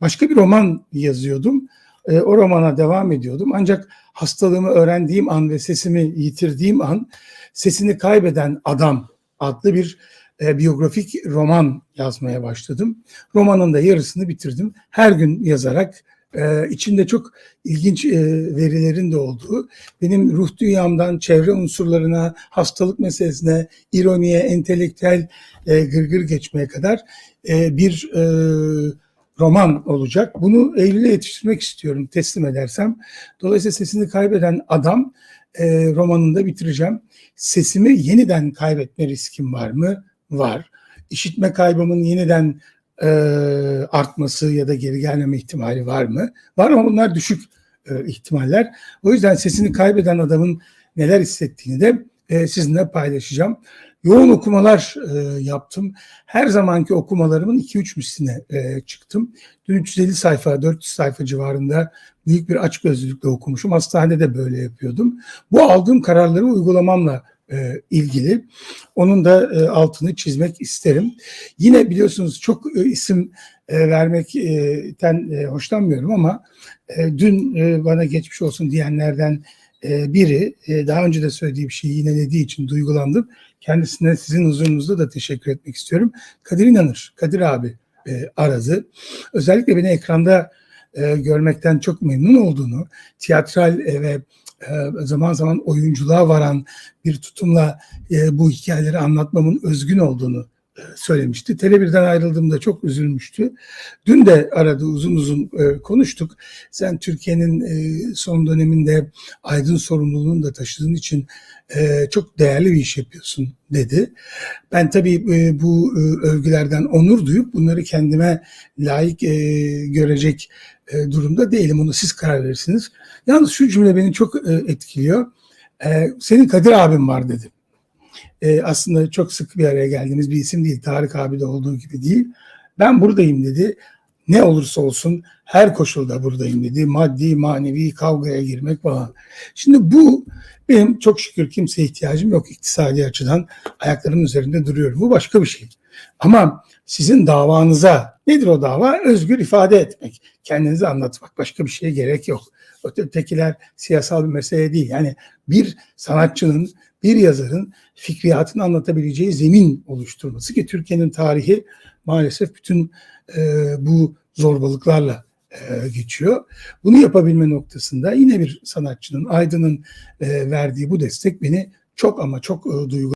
Başka bir roman yazıyordum. E, o romana devam ediyordum. Ancak hastalığımı öğrendiğim an ve sesimi yitirdiğim an sesini kaybeden adam adlı bir e, biyografik roman yazmaya başladım. Romanın da yarısını bitirdim. Her gün yazarak e, içinde çok ilginç e, verilerin de olduğu, benim ruh dünyamdan çevre unsurlarına, hastalık meselesine, ironiye, entelektüel e, gırgır geçmeye kadar e, bir e, roman olacak. Bunu Eylül'e yetiştirmek istiyorum teslim edersem. Dolayısıyla sesini kaybeden adam e, romanını da bitireceğim. Sesimi yeniden kaybetme riskim var mı? Var. İşitme kaybımın yeniden e, artması ya da geri gelmeme ihtimali var mı? Var ama bunlar düşük e, ihtimaller. O yüzden sesini kaybeden adamın neler hissettiğini de e, sizinle paylaşacağım. Yoğun okumalar e, yaptım. Her zamanki okumalarımın 2-3 misline e, çıktım. Dün 350 sayfa, 400 sayfa civarında büyük bir açgözlülükle okumuşum. Hastanede böyle yapıyordum. Bu aldığım kararları uygulamamla e, ilgili. Onun da e, altını çizmek isterim. Yine biliyorsunuz çok e, isim e, vermekten e, hoşlanmıyorum ama e, dün e, bana geçmiş olsun diyenlerden biri e, daha önce de söylediği bir şeyi yinelediği için duygulandım. Kendisine sizin huzurunuzda da teşekkür etmek istiyorum. Kadir İnanır, Kadir abi e, aradı. Özellikle beni ekranda e, görmekten çok memnun olduğunu, tiyatral ve zaman zaman oyunculuğa varan bir tutumla bu hikayeleri anlatmamın özgün olduğunu söylemişti. Tele1'den ayrıldığımda çok üzülmüştü. Dün de aradı uzun uzun e, konuştuk. Sen Türkiye'nin e, son döneminde aydın sorumluluğunu da taşıdığın için e, çok değerli bir iş yapıyorsun dedi. Ben tabii e, bu e, övgülerden onur duyup bunları kendime layık e, görecek e, durumda değilim. Onu siz karar verirsiniz. Yalnız şu cümle beni çok e, etkiliyor. E, senin Kadir abim var dedi. E, aslında çok sık bir araya geldiğimiz bir isim değil. Tarık abi de olduğu gibi değil. Ben buradayım dedi. Ne olursa olsun her koşulda buradayım dedi. Maddi, manevi kavgaya girmek falan. Şimdi bu benim çok şükür kimseye ihtiyacım yok iktisadi açıdan. Ayaklarımın üzerinde duruyorum. Bu başka bir şey. Ama sizin davanıza nedir o dava? Özgür ifade etmek. Kendinizi anlatmak. Başka bir şeye gerek yok. Ötekiler siyasal bir mesele değil. Yani bir sanatçının, bir yazarın fikriyatını anlatabileceği zemin oluşturması ki Türkiye'nin tarihi maalesef bütün e, bu zorbalıklarla e, geçiyor. Bunu yapabilme noktasında yine bir sanatçının, aydının e, verdiği bu destek beni çok ama çok e, duygu